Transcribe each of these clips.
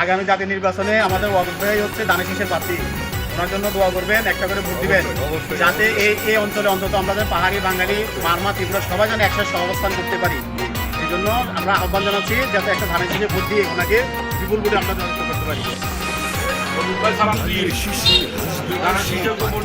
আগামী জাতীয় নির্বাচনে আমাদের ওয়াদুদ ভাই হচ্ছে দানের শীষের প্রার্থী ওনার জন্য দোয়া করবেন একটা করে ভোট দিবেন। যাতে এই এই অঞ্চলে অন্তত আমাদের পাহাড়ি বাঙালি মারমা ত্রিপুরা সবাই যেন একসাথে সহাবস্থান করতে পারি। এই জন্য আমরা আহ্বান জানাচ্ছি যাতে একটা ধানের শীষে ভোট দিয়ে ওনাকে বিপুল ভোটে আমরা জয়যুক্ত করতে পারি। নিজে ভোট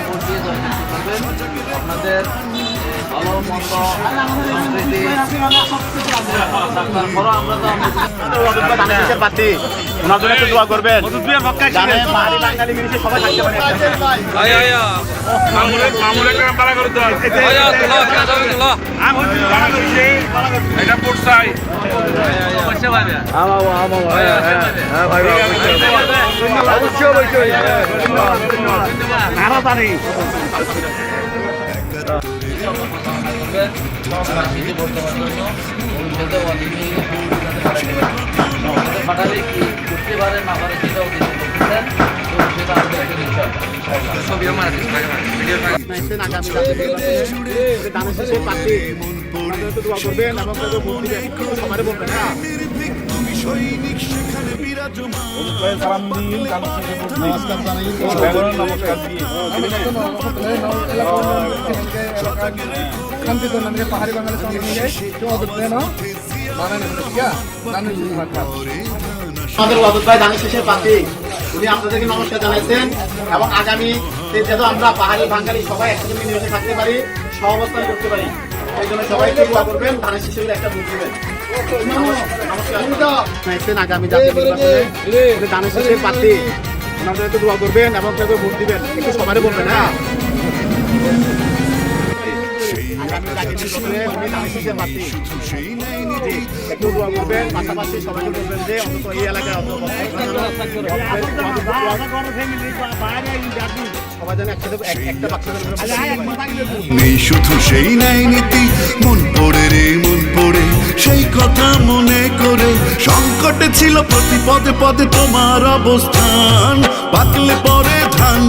আপনাদের ভালো মন্দ সংস্কৃতি দোয়া করবেন সবাই থাকতে পারে আমাদের পাঠালে কি করতে পারে না পারে সেটাও সেটা আমাদের ধানের শীষের প্রার্থী ওনার জন্য একটু দোয়া করবেন এবং সবারই বলবেন হ্যাঁ দিয়ে শান্তিতে আমাদের ওয়াদুদ ভাই ধানের শীষের প্রার্থী উনি আপনাদেরকে নমস্কার জানাইছেন। এবং আগামী যেন আমরা পাহাড়ি বাঙালি সবাই একসাথে মিলেমিশে থাকতে পারি, সহাবস্থান করতে পারি। এই জন্য সবাইকে দোয়া করবেন ধানের শীষের একটা ভোট দিবেন আগামী জাতীয় নির্বাচনে ধানের শীষের প্রার্থী ওনাদের একটু দোয়া করবেন এবং তাকে ভোট দিবেন একটু সবারই বলবেন হ্যাঁ একটু দোয়া করবেন পাশাপাশি সবাইকে বলবেন যে অন্তত এই এলাকায় অন্তত বাচ্চা নেই শুধু সেই ন্যায় নীতি। মন পড়ে রে মন পড়ে সেই কথা মনে করে। সংকটে ছিল প্রতি পদে পদে তোমার অবস্থান। পাকলে পরে ধান